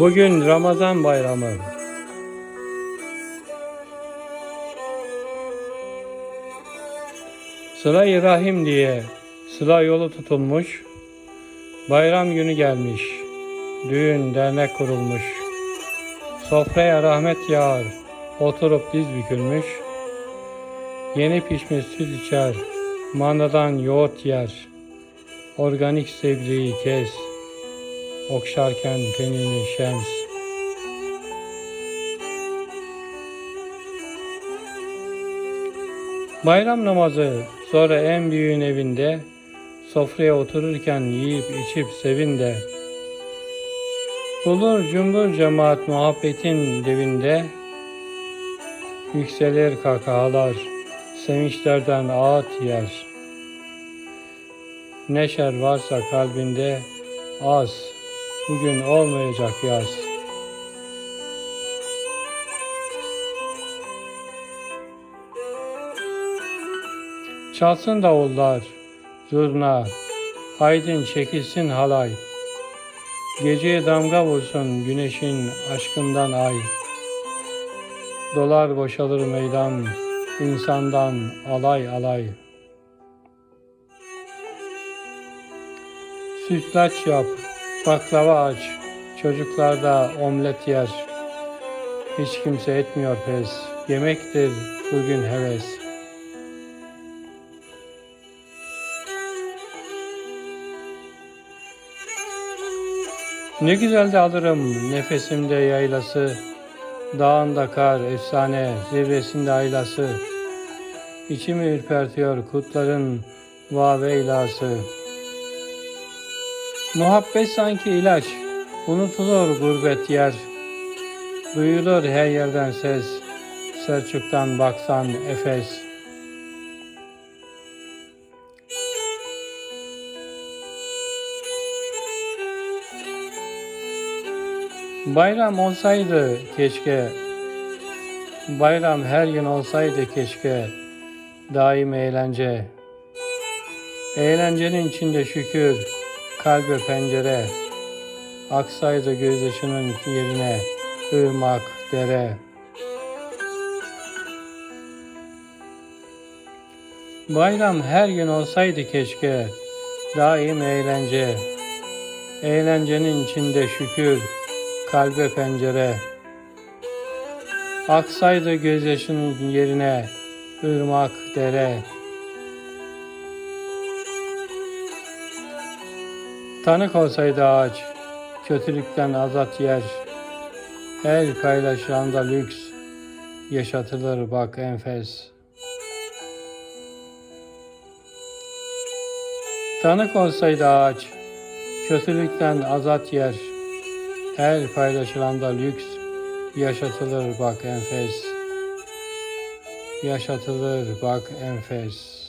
Bugün Ramazan bayramı. Sıla-i Rahim diye sıla yolu tutulmuş. Bayram günü gelmiş. Düğün dernek kurulmuş. Sofraya rahmet yağar. Oturup diz bükülmüş. Yeni pişmiş süt içer. Mandadan yoğurt yer. Organik sebzeyi kes. Okşarken tenini şems. Bayram namazı sonra en büyüğün evinde sofraya otururken yiyip içip sevin de Bulur cümbür cemaat muhabbetin devinde Yükselir kakalar sevinçlerden ağıt yer Neşer varsa kalbinde az Bugün olmayacak yaz Çalsın davullar, zurna, haydin çekilsin halay. Geceye damga vursun güneşin aşkından ay. Dolar boşalır meydan, insandan alay alay. Sütlaç yap, baklava aç, çocuklar da omlet yer. Hiç kimse etmiyor pes, yemektir bugün heves. Ne güzel de alırım nefesimde yaylası, Dağında kar efsane, zirvesinde aylası. İçimi ürpertiyor kutların vaveylası. Muhabbet sanki ilaç, unutulur gurbet yer. Duyulur her yerden ses, Selçuk'tan baksan Efes. Bayram olsaydı keşke, bayram her gün olsaydı keşke, daim eğlence. Eğlencenin içinde şükür, kalbe pencere, aksaydı gözyaşının yerine ırmak, dere. Bayram her gün olsaydı keşke, daim eğlence. Eğlencenin içinde şükür, kalbe pencere. Aksaydı gözyaşının yerine ırmak, dere. Tanık olsaydı ağaç, kötülükten azat yer. Her paylaşanda lüks, yaşatılır bak enfes. Tanık olsaydı ağaç, kötülükten azat yer. Her paylaşılanda lüks, yaşatılır bak enfes. Yaşatılır bak enfes.